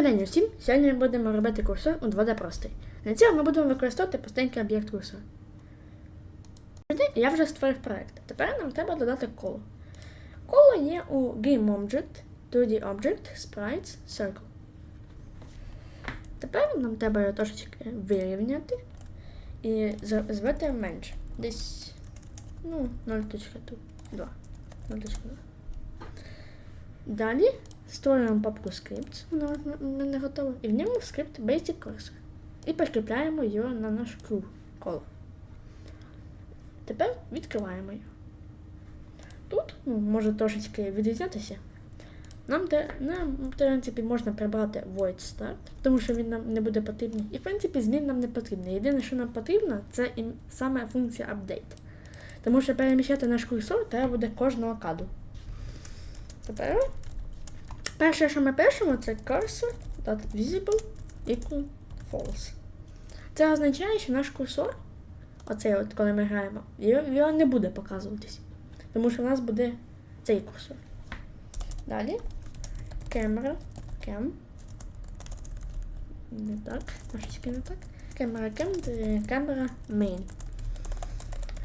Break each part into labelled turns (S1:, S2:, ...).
S1: Добрий день усім! Сьогодні ми будемо робити курсор у 2D простий. Для цього ми будемо використовувати простенький об'єкт курсора. Я вже створив проект. Тепер нам треба додати коло. Коло є у GameObject, 2D Object, Sprites, Circle. Тепер нам треба його трошечки вирівняти і звати менше. Десь ну, 0.2. 0.2. Далі створюємо папку Scripts, вона в мене готова, і в ньому скрипт Basic Cursor. І прикріпляємо його на наш круг коло. Тепер відкриваємо його. Тут ну, може трошечки відрізнятися. Нам, нам, в принципі, можна прибрати void start, тому що він нам не буде потрібний. І в принципі змін нам не потрібно. Єдине, що нам потрібно, це і саме функція update. Тому що переміщати наш курсор треба буде кожного каду. Тепер перше, що ми пишемо, це cursor.visible equal false. Це означає, що наш курсор, оцей от, коли ми граємо, його, не буде показуватись. Тому що в нас буде цей курсор. Далі. Camera. Cam. Не так. Трошечки не так. Camera cam, камера main.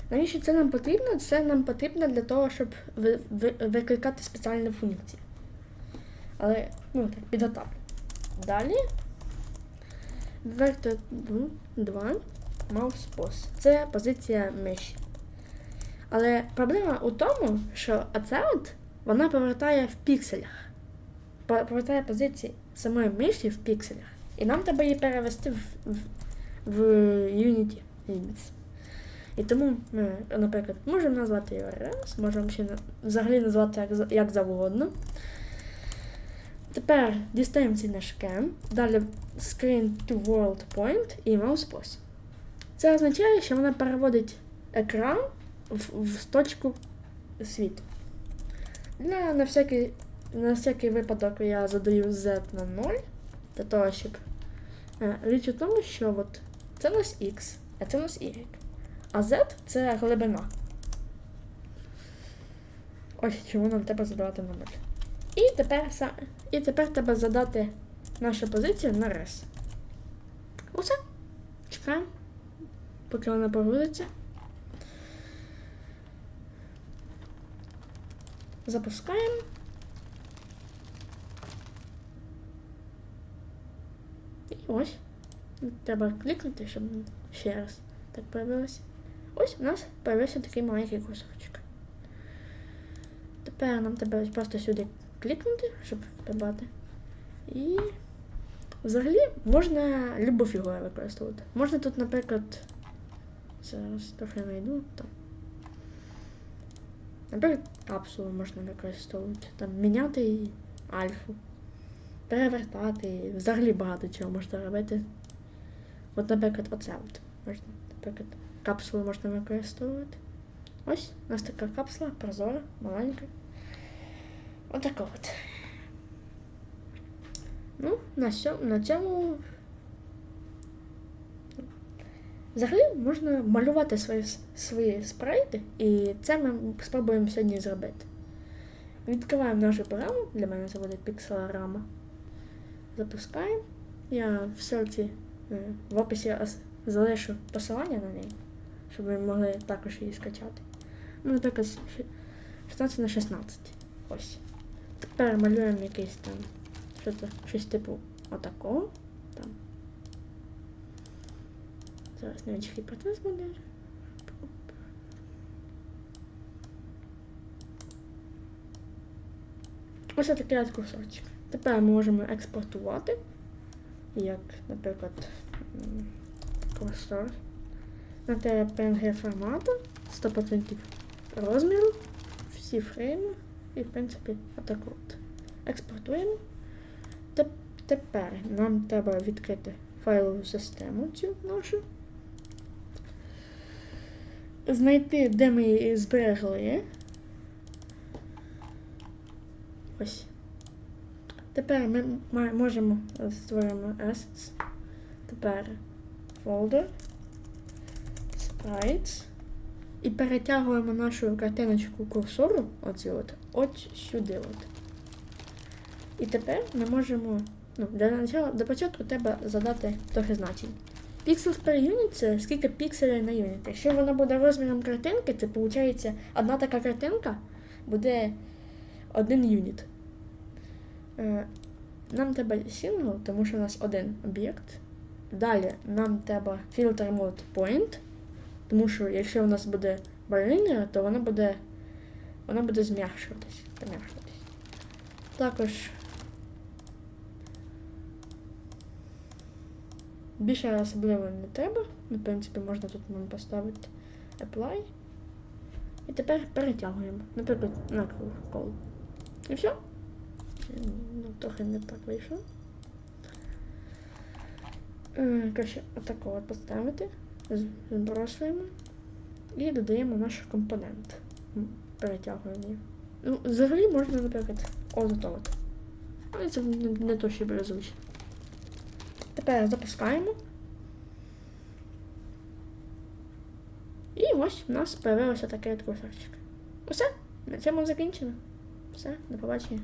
S1: Навіщо це нам потрібно? Це нам потрібно для того, щоб ви, ви, викликати спеціальні функції. Але, ну так, підготовлю. Далі. Vector 2 mouse pose. Це позиція миші. Але проблема у тому, що оця от, вона повертає в пікселях. Повертає позиції самої миші в пікселях. І нам треба її перевести в, в, в Unity Limits. І тому ми, наприклад, можемо назвати його RS, можемо ще взагалі назвати як, як завгодно. Тепер дістаємо цей наш cam, далі screen to world point і mouse pose. Це означає, що вона переводить екран в, в точку світу. Для, на, всякий, на всякий випадок я задаю Z на 0, для того, щоб е, річ у тому, що от це у нас X, а це у нас Y. А Z це глибина. Ось чому нам треба задавати на 0. І тепер, і тепер треба задати нашу позицію на рес. Усе. Чекаємо, поки вона погрузиться. Запускаємо. І ось. Треба клікнути, щоб ще раз так появилося. Ось у нас появився такий маленький кусочок. Тепер нам треба просто сюди клікнути, щоб прибрати. І взагалі можна любу фігуру використовувати. Можна тут, наприклад, зараз трохи знайду там. Наприклад, капсулу можна використовувати. Там міняти її альфу, перевертати, взагалі багато чого можна робити. От, наприклад, оце от можна. Наприклад, капсулу можна використовувати. Ось у нас така капсула, прозора, маленька. Отака от. Ну, на, на цьому. Взагалі можна малювати свої, свої спрайти, і це ми спробуємо сьогодні зробити. Відкриваємо нашу програму, для мене це буде пікселорама. Запускаємо. Я в ссылці, е, в описі залишу посилання на неї, щоб ви могли також її скачати. Ну, ши- 16 на 16. Ось. Тепер малюємо якийсь там що це, щось типу отакого. Там. Зараз невеличкий процес буде. Ось такий от кусочок. Тепер можемо експортувати, як, наприклад, курсор на PNG формату 100% розміру, всі фрейми і, в принципі, отаку от. Експортуємо. Теп- Тепер нам треба відкрити файлову систему цю нашу. Знайти, де ми її зберегли. Ось. Тепер ми можемо е, створимо assets. Тепер folder, sprites. І перетягуємо нашу картиночку курсору, оцю от, от сюди от. І тепер ми можемо Ну, для начала, для початку треба задати трохи значень. Pixels per unit це скільки пікселів на юніт. Якщо вона буде розміром картинки, це виходить одна така картинка буде один юніт. Е, Нам треба single, тому що у нас один об'єкт. Далі нам треба filter mode point, тому що якщо у нас буде barrier, то вона буде, вона буде зм'якшуватись. Також більше особливо не треба. В принципі, можна тут поставити apply. І тепер перетягуємо. Наприклад, на кол. І все. Ну, трохи не так вийшло. Е, Коротше, отакого от поставити. Збросуємо. І додаємо наш компонент. Перетягуємо. Ну, взагалі можна, наприклад, от от. Але це не, не то, що буде зручно. Тепер запускаємо. І ось у нас появився такий от. Усе, на цьому закінчено. Все, до побачення.